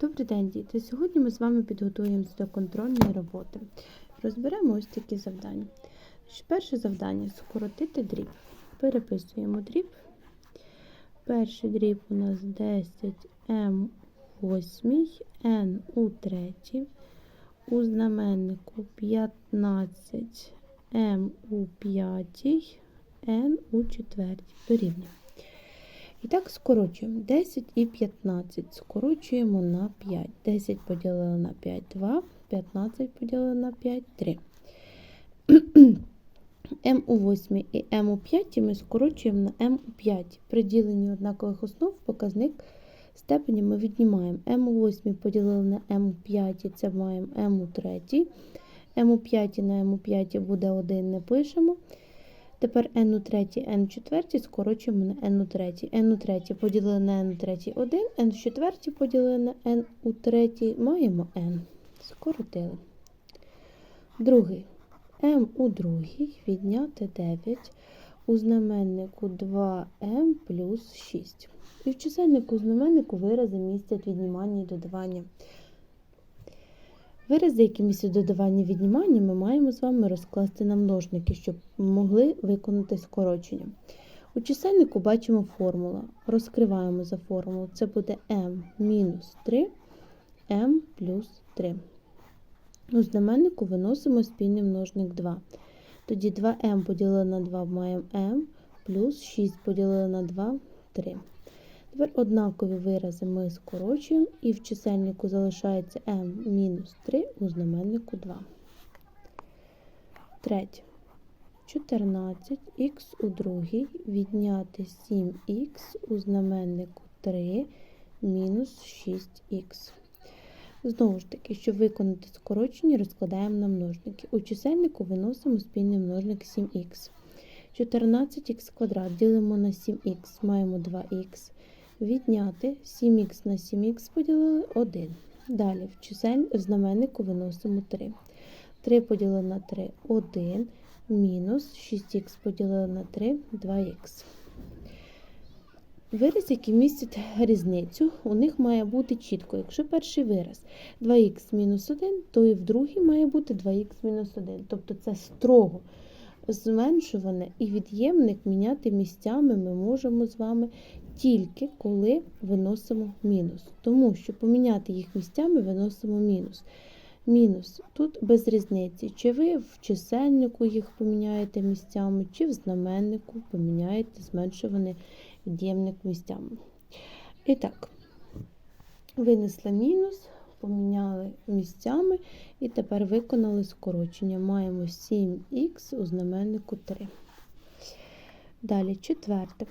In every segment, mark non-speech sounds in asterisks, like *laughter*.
Добрий день, діти! Сьогодні ми з вами підготуємося до контрольної роботи. Розберемо ось такі завдання. Перше завдання скоротити дріб. Переписуємо дріб. Перший дріб у нас 10М у 8, N у 3, у знаменнику 15 М у 5, N у 4. Дорівнює. І так скорочуємо 10 і 15. Скорочуємо на 5. 10 поділили на 5 2, 15 поділили на 5 3. *clears throat* М у 8 і М у 5 ми скорочуємо на М у 5. При діленні однакових основ показник степені ми віднімаємо. М у 8 поділили на М у 5, це маємо М у 3. М у 5 на М у 5 буде 1, не пишемо. Тепер n у 3, n у 4 скорочуємо на n у 3. n у 3 поділили на n у 3 1, n у 4 поділили на n у 3, маємо n. Скоротили. Другий. m у другій відняти 9 у знаменнику 2m плюс 6. І в чисельнику знаменнику вирази містять віднімання і додавання. Вирази, які містять додавання віднімання, ми маємо з вами розкласти на множники, щоб могли виконати скорочення. У чисельнику бачимо формула. Розкриваємо за формулу. Це буде m мінус 3, m плюс 3. У знаменнику виносимо спільний множник 2. Тоді 2m поділили на 2 маємо m, плюс 6 поділили на 2 3. Тепер однакові вирази ми скорочуємо, і в чисельнику залишається m мінус 3 у знаменнику 2. Третє. 14х у другій відняти 7х у знаменнику 3 мінус 6х. Знову ж таки, щоб виконати скорочення, розкладаємо на множники. У чисельнику виносимо спільний множник 7х. 14х квадрат ділимо на 7х, маємо 2х. Відняти 7х на 7х поділили 1. Далі в чисель в знаменнику виносимо 3. 3 поділили на 3 1, мінус 6х поділили на 3 2х. Вираз, який містить різницю, у них має бути чітко. Якщо перший вираз 2х мінус 1, то і в другий має бути 2х мінус 1. Тобто це строго зменшуване і від'ємник міняти місцями ми можемо з вами тільки коли виносимо мінус. Тому що поміняти їх місцями виносимо мінус. Мінус тут без різниці, чи ви в чисельнику їх поміняєте місцями, чи в знаменнику поміняєте зменшуваний від'ємник місцями. І так, винесли мінус, поміняли місцями і тепер виконали скорочення. Маємо 7х у знаменнику 3. Далі четверте.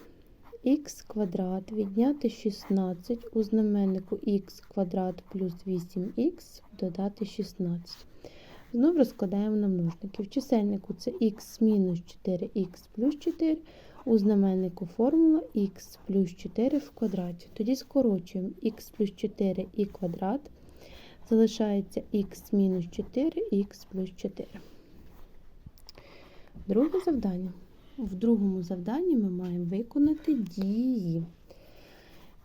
х квадрат відняти 16 у знаменнику х квадрат плюс 8х додати 16. Знову розкладаємо на множники. В чисельнику це х мінус 4х плюс 4, у знаменнику формула х плюс 4 в квадраті. Тоді скорочуємо х плюс 4 і квадрат. Залишається х мінус 4 х плюс 4. Друге завдання. В другому завданні ми маємо виконати дії.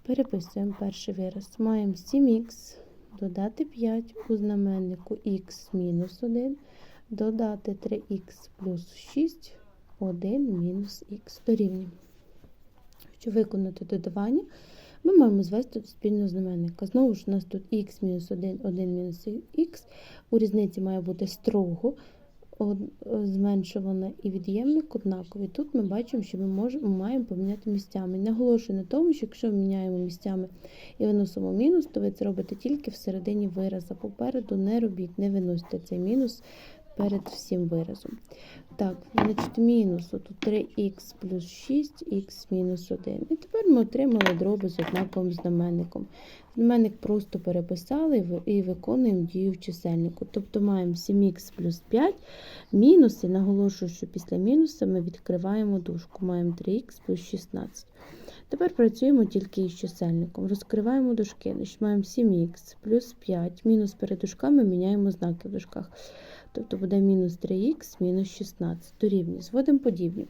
Переписуємо перший вираз. Маємо 7х, додати 5 у знаменнику х мінус 1, додати 3х плюс 6, 1 мінус х дорівнює. Щоб виконати додавання, ми маємо звести до спільного знаменника. Знову ж у нас тут х мінус 1, 1 мінус х. У різниці має бути строго зменшувана і від'ємник однаковий. Тут ми бачимо, що ми можемо, маємо поміняти місцями. Наголошую на тому, що якщо ми міняємо місцями і виносимо мінус, то ви це робите тільки всередині вираза. Попереду не робіть, не виносите цей мінус перед всім виразом. Так, значить, мінус тут 3х плюс 6х мінус 1. І тепер ми отримали дроби з однаковим знаменником. Знаменник просто переписали і виконуємо дію в чисельнику. Тобто маємо 7х плюс 5 мінус, і наголошую, що після мінуса ми відкриваємо дужку. Маємо 3х плюс 16. Тепер працюємо тільки із чисельником. Розкриваємо дужки. Значить, Маємо 7х плюс 5. Мінус перед дужками міняємо знаки в дужках. Тобто буде мінус 3х мінус 16. Дорівнює. Зводимо подібні.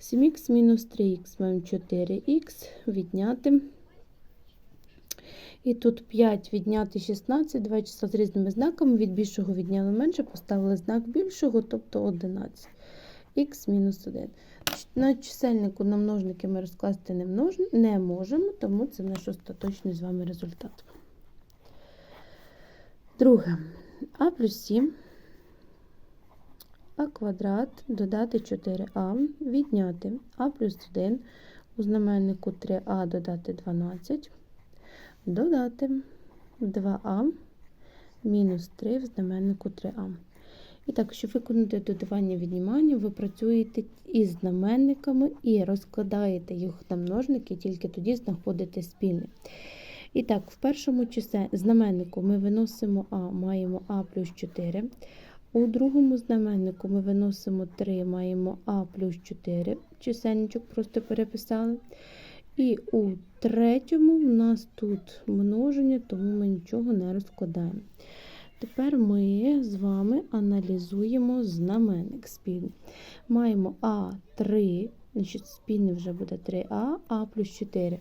7х мінус 3х маємо 4х відняти. І тут 5 відняти 16, два числа з різними знаками. Від більшого відняли менше, поставили знак більшого, тобто 11. Х мінус 1. На чисельнику на множники ми розкласти не, множ... не можемо, тому це наш остаточний з вами результат. Друге. А плюс 7. А квадрат додати 4а, відняти а плюс 1 у знаменнику 3а додати 12, додати 2а мінус 3 в знаменнику 3а. І так, щоб виконати додавання віднімання, ви працюєте із знаменниками і розкладаєте їх на множники, тільки тоді знаходите спільне. І так, в першому числі знаменнику ми виносимо А, маємо А плюс 4. У другому знаменнику ми виносимо 3, маємо А плюс 4, чисельничок просто переписали. І у третьому в нас тут множення, тому ми нічого не розкладаємо. Тепер ми з вами аналізуємо знаменник спільний. Маємо А3, значить спільний вже буде 3А, А плюс 4.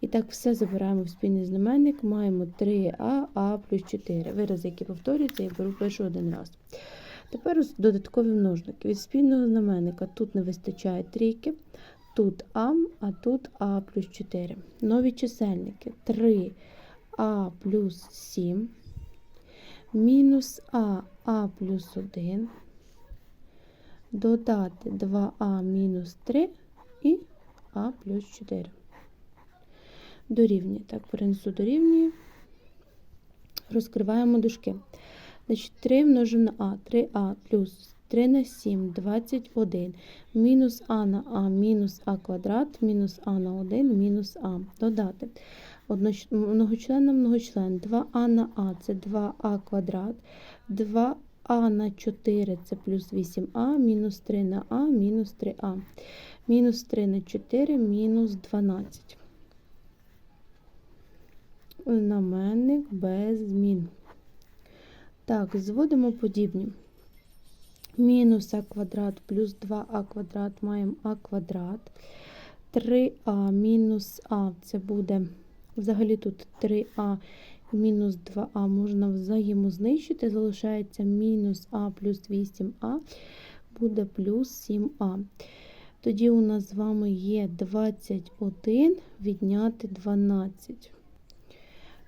І так все забираємо в спільний знаменник, маємо 3А, А плюс 4. Вирази, які повторюються, я беру пишу один раз. Тепер додаткові множники. Від спільного знаменника тут не вистачає трійки, тут А, а тут А плюс 4. Нові чисельники 3А плюс 7, мінус А, А плюс 1, додати 2А мінус 3 і А плюс 4. Дорівнює. Так, перенесу дорівнює. Розкриваємо дужки. Значить, 3 множимо на А, 3А плюс 3 на 7, 21, мінус А на А, мінус А квадрат, мінус А на 1, мінус А. Додати. Многочлен на многочлен. 2А на А це 2А квадрат, 2А на 4 це плюс 8А, мінус 3 на А, мінус 3А. Мінус 3 на 4, мінус 12. Знаменник без змін. Так, зводимо подібні. Мінус а квадрат плюс 2а квадрат маємо а квадрат. 3а мінус а це буде, взагалі тут 3а мінус 2а можна взаємознищити, залишається мінус а плюс 8а, буде плюс 7а. Тоді у нас з вами є 21 відняти 12.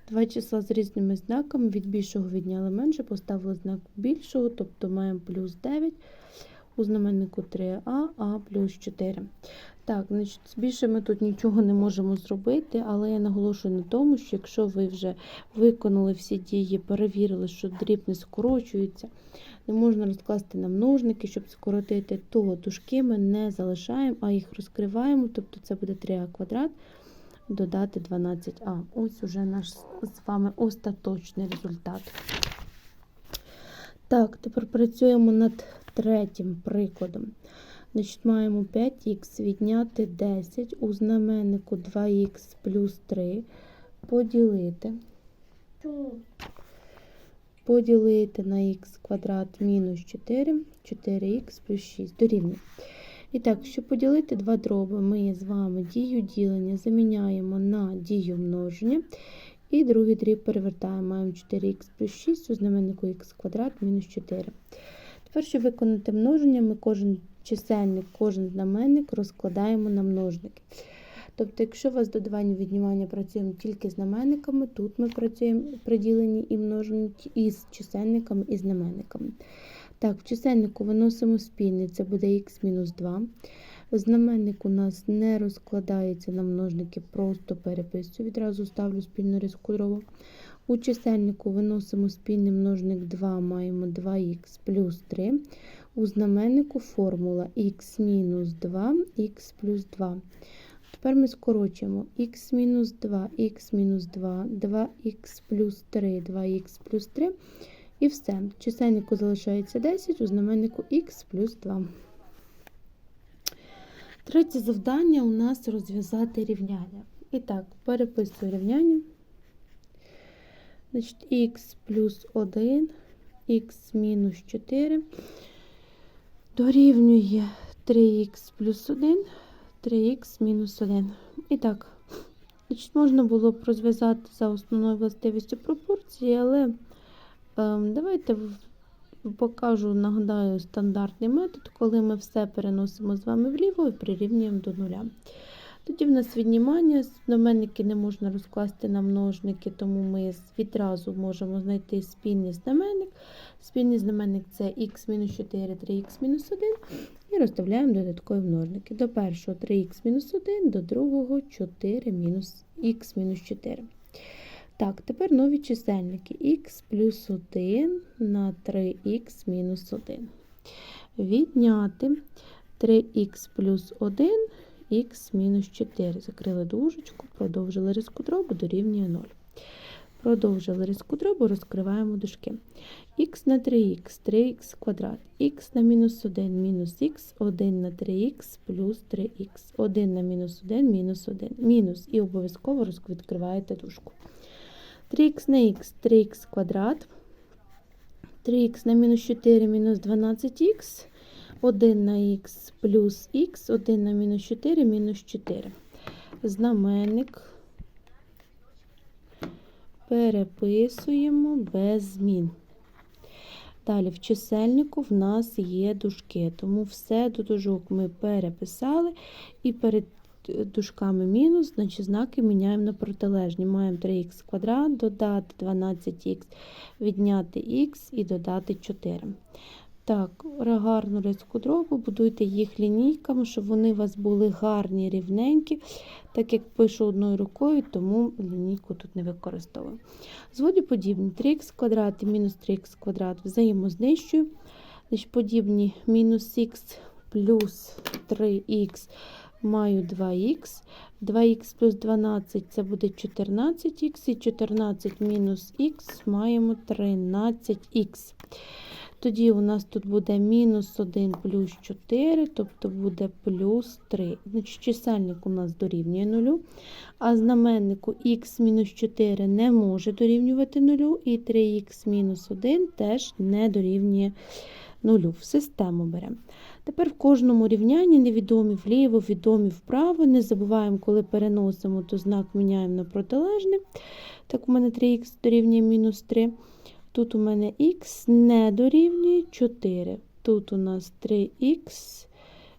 Два числа з різними знаками, від більшого відняли менше, поставили знак більшого, тобто маємо плюс 9 у знаменнику 3а, а плюс 4. Так, значить, більше ми тут нічого не можемо зробити, але я наголошую на тому, що якщо ви вже виконали всі дії, перевірили, що дріб не скорочується, не можна розкласти на множники, щоб скоротити, то дужки ми не залишаємо, а їх розкриваємо, тобто це буде 3а квадрат додати 12а. Ось уже наш з вами остаточний результат. Так, тепер працюємо над третім прикладом. Значить, Маємо 5х відняти 10 у знаменнику 2х плюс 3 поділити. Поділити на х квадрат мінус 4, 4х плюс 6 дорівнює. І так, щоб поділити два дроби, ми з вами дію ділення заміняємо на дію множення. І другий дріб перевертаємо, маємо 4х плюс 6 у знаменнику х квадрат мінус 4. Тепер, щоб виконати множення, ми кожен чисельник, кожен знаменник розкладаємо на множники. Тобто, якщо у вас додавання віднімання працюємо тільки знаменниками, тут ми працюємо при діленні і множенні із чисельниками і знаменниками. Так, в чисельнику виносимо спільний, це буде х-2. Знаменник у нас не розкладається на множники, просто переписую. Відразу ставлю спільну різку дробу. У чисельнику виносимо спільний множник 2, маємо 2х плюс 3. У знаменнику формула х-2, х плюс 2. Тепер ми скорочуємо х-2, х-2, 2х плюс 3, 2х плюс 3. І все. Чисельнику залишається 10, у знаменнику х плюс 2. Третє завдання у нас розв'язати рівняння. І так, переписую рівняння. Значить, х плюс 1, х мінус 4 дорівнює 3х плюс 1, 3х мінус 1. І так, Значить, можна було б розв'язати за основною властивістю пропорції, але ем, давайте покажу, нагадаю, стандартний метод, коли ми все переносимо з вами вліво і прирівнюємо до нуля. Тоді в нас віднімання, знаменники не можна розкласти на множники, тому ми відразу можемо знайти спільний знаменник. Спільний знаменник це х-4, 3х-1 і розставляємо додаткові множники. До першого 3х-1, до другого 4 мінус х-4. Так, тепер нові чисельники х плюс 1 на 3х мінус 1. Відняти 3х плюс 1 х мінус 4. Закрили дужечку, продовжили риску дробу дорівнює 0. Продовжили риску дробу, розкриваємо дужки. х на 3х, 3х квадрат, х на мінус 1, мінус х, 1 на 3х плюс 3х, 1 на мінус 1, мінус 1, мінус, і обов'язково відкриваєте дужку. 3х на х, 3х квадрат, 3х на мінус 4, мінус 12х, 1 на х плюс х, 1 на мінус 4, мінус 4. Знаменник переписуємо без змін. Далі в чисельнику в нас є дужки, тому все до дужок ми переписали і перед дужками мінус, значить знаки міняємо на протилежні. Маємо 3х квадрат, додати 12х, відняти х і додати 4. Так, гарну риску дробу, будуйте їх лінійками, щоб вони у вас були гарні, рівненькі. Так як пишу одною рукою, тому лінійку тут не використовую. Зводі подібні 3х квадрат і мінус 3х квадрат взаємознищую. Значить, подібні мінус х плюс 3х маю 2х. 2х плюс 12 це буде 14х, і 14 мінус х маємо 13х. Тоді у нас тут буде мінус 1 плюс 4, тобто буде плюс 3. Значить, чисельник у нас дорівнює 0, а знаменнику х мінус 4 не може дорівнювати 0, і 3х мінус 1 теж не дорівнює 0. В систему беремо. Тепер в кожному рівнянні невідомі вліво, відомі вправо. Не забуваємо, коли переносимо, то знак міняємо на протилежний. Так, у мене 3х дорівнює мінус 3. Тут у мене х не дорівнює 4. Тут у нас 3х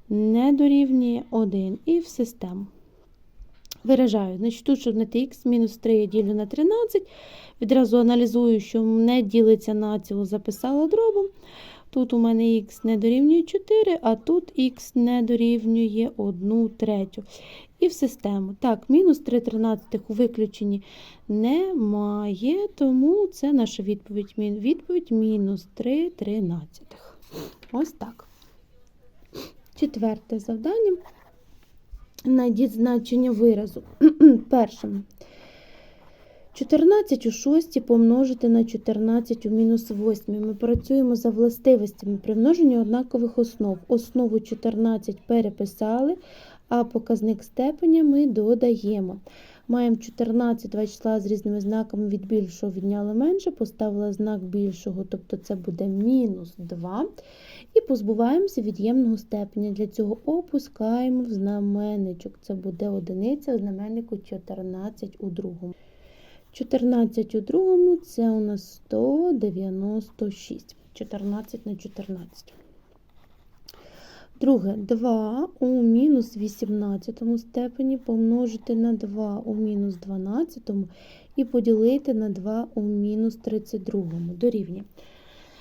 не дорівнює 1 і в систему. Виражаю, значить, тут, щоб знайти х мінус 3 я ділю на 13. Відразу аналізую, що не ділиться на ціло, записала дробом. Тут у мене х не дорівнює 4, а тут х не дорівнює 1 третю. І в систему. Так, мінус 3 тринадцятих у виключенні немає, тому це наша відповідь. Відповідь мінус 3 тринадцятих. Ось так. Четверте завдання. Найдіть значення виразу. *clears throat* Перше. 14 у 6 помножити на 14 у мінус 8. Ми працюємо за властивостями при множенні однакових основ. Основу 14 переписали, а показник степеня ми додаємо. Маємо 14 два числа з різними знаками від більшого відняли менше, поставила знак більшого, тобто це буде мінус 2. І позбуваємося від'ємного степеня. Для цього опускаємо в знаменничок. Це буде одиниця у знаменнику 14 у другому. 14 у другому це у нас 196. 14 на 14. Друге, 2 у мінус 18 степені помножити на 2 у мінус 12 і поділити на 2 у мінус 32 дорівнює.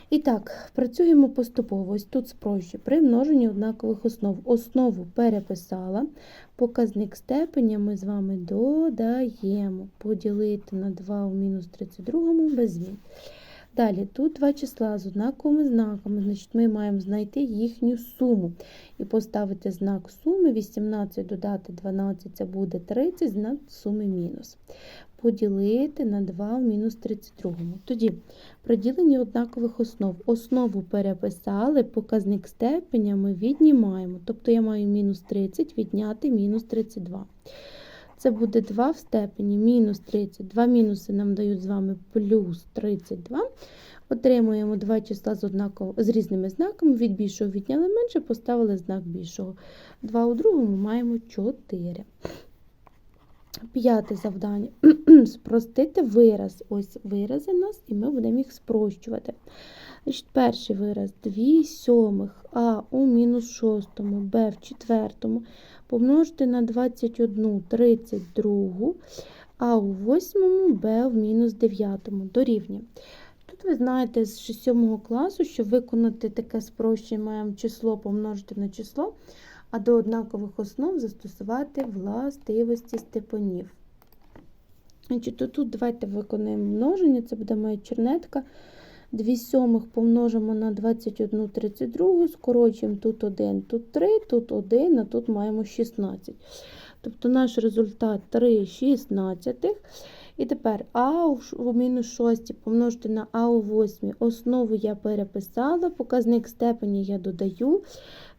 І так, працюємо поступово. Ось тут спрощу. При множенні однакових основ. Основу переписала. Показник степеня ми з вами додаємо. Поділити на 2 у мінус 32 без змін. Далі, тут два числа з однаковими знаками, значить ми маємо знайти їхню суму. І поставити знак суми 18 додати 12 це буде 30, знак суми мінус. Поділити на 2 в мінус 32. Тоді при діленні однакових основ. Основу переписали, показник степеня ми віднімаємо. Тобто я маю мінус 30 відняти мінус 32. Це буде 2 в степені мінус 30. Два мінуси нам дають з вами плюс 32. Отримуємо два числа з однаково, з різними знаками. Від більшого відняли менше, поставили знак більшого. 2 у другому маємо 4. П'яте завдання. *clears throat* Спростити вираз. Ось вирази нас, і ми будемо їх спрощувати. Значить, перший вираз 2 сьомих А у мінус шостому, Б в четвертому помножити на 21 32, А у восьмому, Б в мінус дев'ятому дорівнює. Тут ви знаєте з 7 класу, що виконати таке спрощення маємо число помножити на число, а до однакових основ застосувати властивості степенів. Значить, тут давайте виконаємо множення, це буде моя чернетка. 2 сьомих помножимо на 21 32, скорочуємо тут 1, тут 3, тут 1, а тут маємо 16. Тобто наш результат 3 16. І тепер А у мінус 6 помножити на А у 8. Основу я переписала, показник степені я додаю.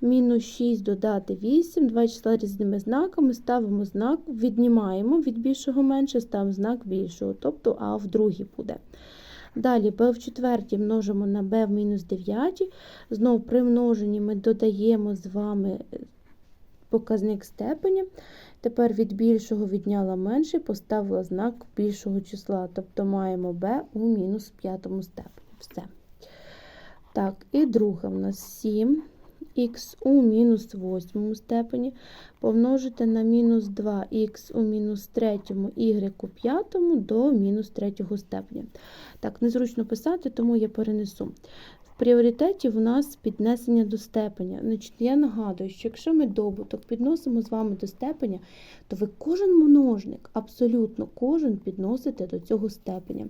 Мінус 6 додати 8, два числа різними знаками, ставимо знак, віднімаємо від більшого менше, ставимо знак більшого, тобто А в другій буде. Далі b в четвертій множимо на b в мінус 9. Знову при множенні ми додаємо з вами показник степені. Тепер від більшого відняла менше, поставила знак більшого числа. Тобто маємо b у мінус п'ятому степені. Все. Так, і друге в нас 7 х у мінус восьмому степені помножити на мінус 2х у мінус третьому, y у п'ятому до мінус третього степеня. Так, незручно писати, тому я перенесу. В пріоритеті в нас піднесення до степеня. Значить, Я нагадую, що якщо ми добуток підносимо з вами до степеня, то ви кожен множник, абсолютно кожен підносите до цього степеня.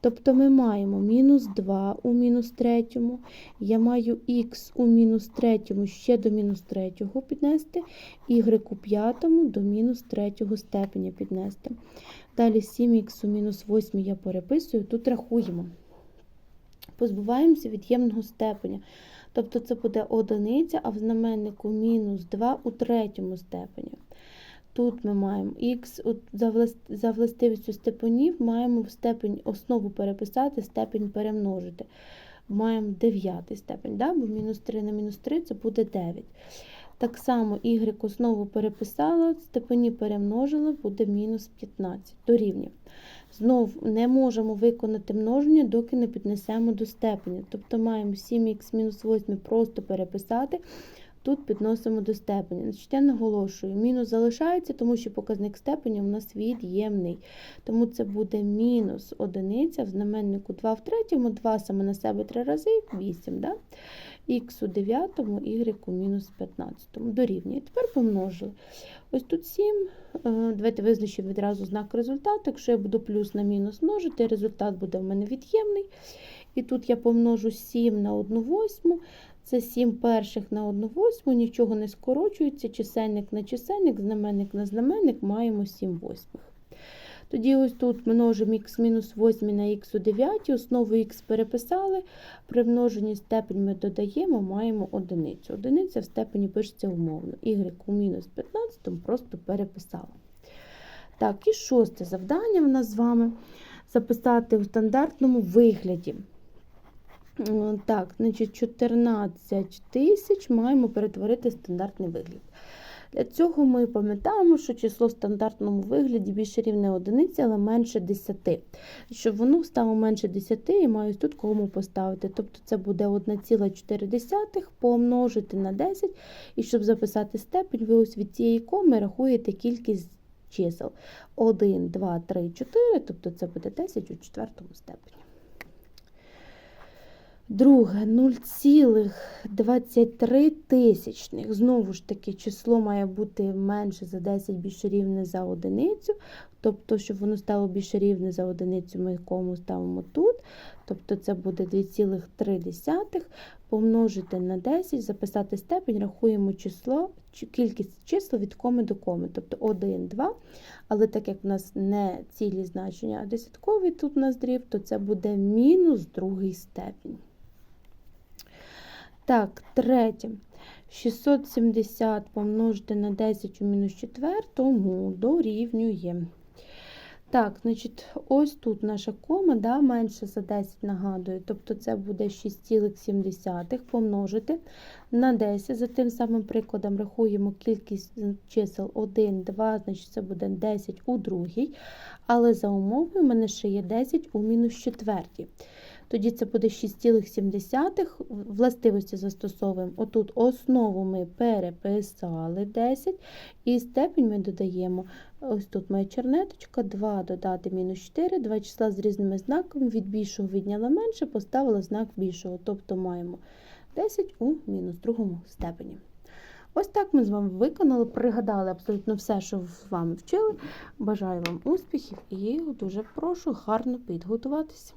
Тобто ми маємо мінус 2 у мінус третьому, я маю х у мінус третьому ще до мінус третього піднести, y у п'ятому до мінус третього степеня піднести. Далі 7х у мінус 8 я переписую, тут рахуємо. Позбуваємося від'ємного степеня. Тобто це буде одиниця, а в знаменнику мінус 2 у третьому степені. Тут ми маємо х за властивістю степенів, маємо в степень основу переписати, степень перемножити. Маємо 9 степень, да? бо мінус 3 на мінус 3 це буде 9. Так само y основу переписала, степені перемножила, буде мінус 15 дорівнює. Знов не можемо виконати множення, доки не піднесемо до степеня. Тобто маємо 7х-8 просто переписати. Тут підносимо до степеня. Значить, Я наголошую, мінус залишається, тому що показник степеня у нас від'ємний. Тому це буде мінус одиниця в знаменнику 2 в третьому, 2 саме на себе 3 рази, 8. Да? Х у 9, y у мінус 15. Дорівнює. Тепер помножили. Ось тут 7. Е, давайте визначимо відразу знак результату. Якщо я буду плюс на мінус множити, результат буде в мене від'ємний. І тут я помножу 7 на 1 восьму. Це 7 перших на 1 восьму, нічого не скорочується, чисельник на чисельник, знаменник на знаменник, маємо 7 восьмих. Тоді ось тут множимо х-8 на х у 9, основу х переписали, при множенні степень ми додаємо, маємо одиницю. Одиниця в степені пишеться умовно. y у мінус 15 просто переписала. Так, і шосте завдання в нас з вами записати у стандартному вигляді. Так, значить 14 тисяч маємо перетворити стандартний вигляд. Для цього ми пам'ятаємо, що число в стандартному вигляді більше рівне одиниці, але менше 10. Щоб воно стало менше 10, я маю тут кому поставити. Тобто це буде 1,4 помножити на 10. І щоб записати степень, ви ось від цієї коми рахуєте кількість чисел. 1, 2, 3, 4, тобто це буде 10 у четвертому степені. Друге 0,23 тисячних. Знову ж таки, число має бути менше за 10 більше рівне за одиницю. Тобто, щоб воно стало більше рівне за одиницю, ми кому ставимо тут. Тобто це буде 2,3 помножити на 10, записати степень, рахуємо число, кількість чисел від коми до коми. Тобто 1, 2. Але так як в нас не цілі значення, а десяткові тут у нас дріб, то це буде мінус другий степінь. Так, третє. 670 помножити на 10 у мінус 4 дорівнює. Так, значить, ось тут наша кома, да, менше за 10 нагадую, тобто це буде 6,7 помножити на 10. За тим самим прикладом рахуємо кількість чисел 1, 2, значить це буде 10 у другій, але за умовою в мене ще є 10 у мінус четвертій. Тоді це буде 6,7. Властивості застосовуємо. Отут основу ми переписали 10, і степень ми додаємо. Ось тут моя чернеточка, 2 додати мінус 4, два числа з різними знаками, від більшого відняла менше, поставила знак більшого, тобто маємо 10 у мінус другому степені. Ось так ми з вами виконали, пригадали абсолютно все, що з вами вчили. Бажаю вам успіхів і дуже прошу гарно підготуватися.